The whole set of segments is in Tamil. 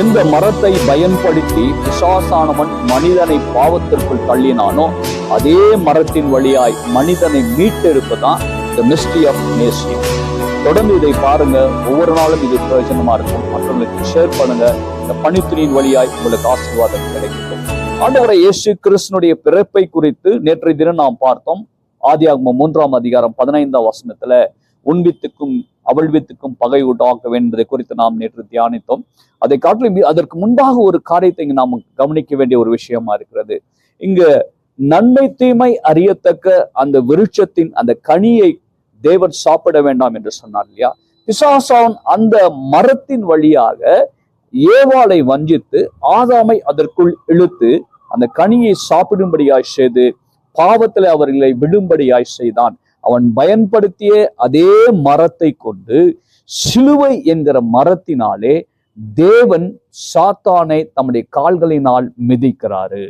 எந்த மரத்தை பயன்படுத்தி பிசாசானவன் மனிதனை பாவத்திற்குள் தள்ளினானோ அதே மரத்தின் வழியாய் மனிதனை மீட்டெடுப்பதான் த மிஸ்ட்ரி ஆஃப் மேசி தொடர்ந்து இதை பாருங்க. ஒவ்வொரு நாளும் இது பிரயோஜனமா இருக்கும். மற்றவங்களுக்கு ஷேர் பண்ணுங்க. இந்த பணித்துறையின் வழியாய் உங்களுக்கு ஆசீர்வாதம் கிடைக்கும். ஆண்டவரை இயேசு கிருஷ்ணனுடைய பிறப்பை குறித்து நேற்றைய தினம் நாம் பார்த்தோம். ஆதியாகமம் மூன்றாம் அதிகாரம் பதினைந்தாம் வசனத்துல உன்வித்துக்கும் அவழ்வித்துக்கும் பகை உண்டாக்க என்பதை குறித்து நாம் நேற்று தியானித்தோம். அதை காட்டிலும் அதற்கு முன்பாக ஒரு காரியத்தை நாம் கவனிக்க வேண்டிய ஒரு விஷயமா இருக்கிறது. இங்கு நன்மை தீமை அறியத்தக்க அந்த விருட்சத்தின் அந்த கனியை தேவன் சாப்பிட வேண்டாம் என்று சொன்னார் இல்லையா? பிசாசான் அந்த மரத்தின் வழியாக ஏவாளை வஞ்சித்து ஆதாமை அதற்குள் இழுத்து அந்த கனியை சாப்பிடும்படியாய் செய்து பாவத்தில் அவர்களை விடும்படியாய் செய்தான். அவன் பயன்படுத்திய அதே மரத்தை கொண்டு சிலுவை என்கிற மரத்தினாலே தேவன் சாத்தானை தம்முடைய கால்களினால் மிதிக்கிறாரு.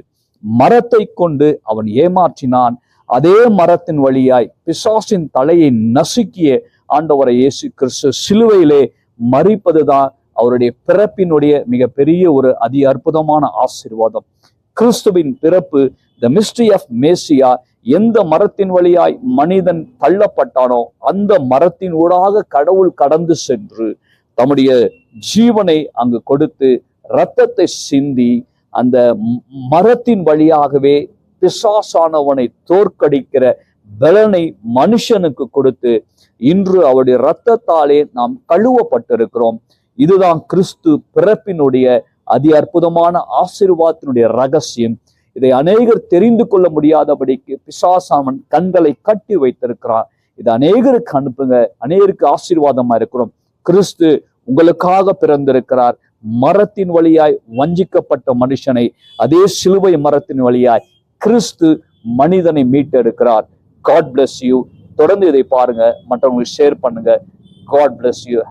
மரத்தை கொண்டு அவன் ஏமாற்றினான். அதே மரத்தின் வழியாய் பிசாசின் தலையை நசுக்கிய ஆண்டவரை இயேசு கிறிஸ்து சிலுவையிலே மறிப்பதுதான் அவருடைய பிறப்பினுடைய மிகப்பெரிய ஒரு அதி அற்புதமான ஆசீர்வாதம். கிறிஸ்துவின் பிறப்பு த மிஸ்ட்ரி ஆஃப் மேசியா எந்த மரத்தின் வழியாய் மனிதன் தள்ளப்பட்டானோ அந்த மரத்தின் ஊடாக கடவுள் கடந்து சென்று தம்முடைய ஜீவனை அங்கு கொடுத்து இரத்தத்தை சிந்தி அந்த மரத்தின் வழியாகவே பிசாசானவனை தோற்கடிக்கிற பலனை மனுஷனுக்கு கொடுத்து இன்று அவருடைய இரத்தத்தாலே நாம் கழுவப்பட்டிருக்கிறோம். இதுதான் கிறிஸ்து பிறப்பினுடைய அதி அற்புதமான ஆசீர்வாதத்தினுடைய ரகசியம். இதை அநேகர் தெரிந்து கொள்ள முடியாதபடிக்கு பிசாசாமன் கண்களை கட்டி வைத்திருக்கிறார். இது அநேகருக்கு அனுப்புங்க. அநேகருக்கு ஆசீர்வாதமா இருக்கிறோம். கிறிஸ்து உங்களுக்காக பிறந்திருக்கிறார். மரத்தின் வழியாய் வஞ்சிக்கப்பட்ட மனுஷனை அதே சிலுவை மரத்தின் வழியாய் கிறிஸ்து மனிதனை மீட்டெடுக்கிறார். காட் பிளஸ் யூ தொடர்ந்து இதை பாருங்க. மற்றவங்களுக்கு ஷேர் பண்ணுங்க. God bless you